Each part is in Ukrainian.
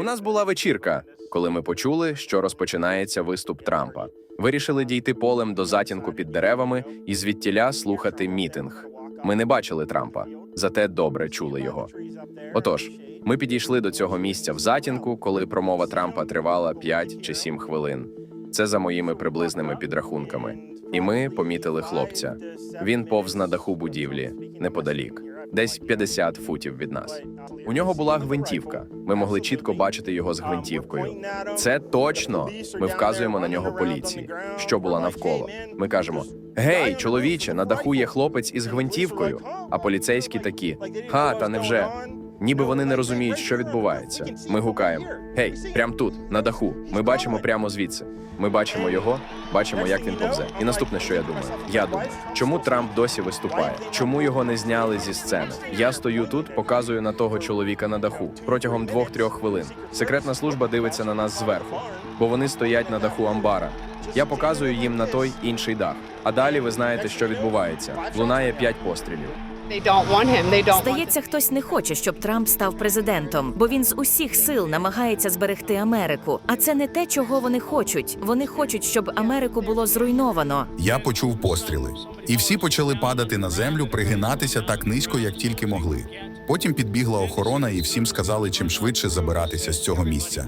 У нас була вечірка, коли ми почули, що розпочинається виступ Трампа. Вирішили дійти полем до затінку під деревами і звідтіля слухати мітинг. Ми не бачили Трампа, зате добре чули його. Отож, ми підійшли до цього місця в затінку, коли промова Трампа тривала 5 чи 7 хвилин. Це за моїми приблизними підрахунками. І ми помітили хлопця. Він повз на даху будівлі, неподалік, десь 50 футів від нас. У нього була гвинтівка. Ми могли чітко бачити його з гвинтівкою. Це точно. Ми вказуємо на нього поліції, що була навколо. Ми кажемо: Гей, чоловіче, на даху є хлопець із гвинтівкою. А поліцейські такі: Ха, та невже? Ніби вони не розуміють, що відбувається. Ми гукаємо: Гей, прям тут, на даху. Ми бачимо прямо звідси. Ми бачимо його, бачимо, як він повзе. І наступне, що я думаю, я думаю, чому Трамп досі виступає? Чому його не зняли зі сцени? Я стою тут, показую на того чоловіка на даху протягом двох-трьох хвилин. Секретна служба дивиться на нас зверху, бо вони стоять на даху амбара. Я показую їм на той інший дах. А далі ви знаєте, що відбувається. Лунає п'ять пострілів. Здається, хтось не хоче, щоб Трамп став президентом, бо він з усіх сил намагається зберегти Америку. А це не те, чого вони хочуть. Вони хочуть, щоб Америку було зруйновано. Я почув постріли, і всі почали падати на землю, пригинатися так низько, як тільки могли. Потім підбігла охорона, і всім сказали чим швидше забиратися з цього місця.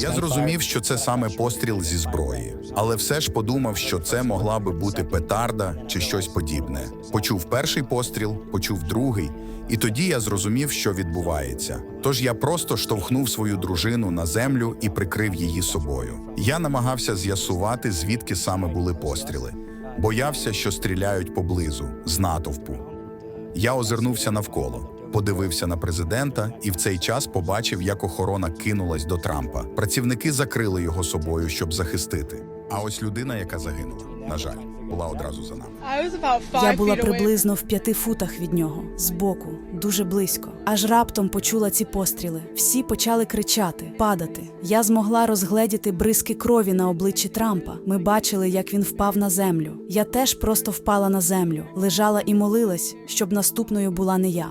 Я зрозумів, що це саме постріл зі зброї, але все ж подумав, що це могла би бути петарда чи щось подібне. Почув перший постріл, почув другий, і тоді я зрозумів, що відбувається. Тож я просто штовхнув свою дружину на землю і прикрив її собою. Я намагався з'ясувати, звідки саме були постріли. Боявся, що стріляють поблизу, з натовпу. Я озирнувся навколо, подивився на президента і в цей час побачив, як охорона кинулась до Трампа. Працівники закрили його собою, щоб захистити. А ось людина, яка загинула, на жаль, була одразу за нами. Я була приблизно в п'яти футах від нього, збоку, дуже близько. Аж раптом почула ці постріли. Всі почали кричати, падати. Я змогла розгледіти бризки крові на обличчі Трампа. Ми бачили, як він впав на землю. Я теж просто впала на землю, лежала і молилась, щоб наступною була не я.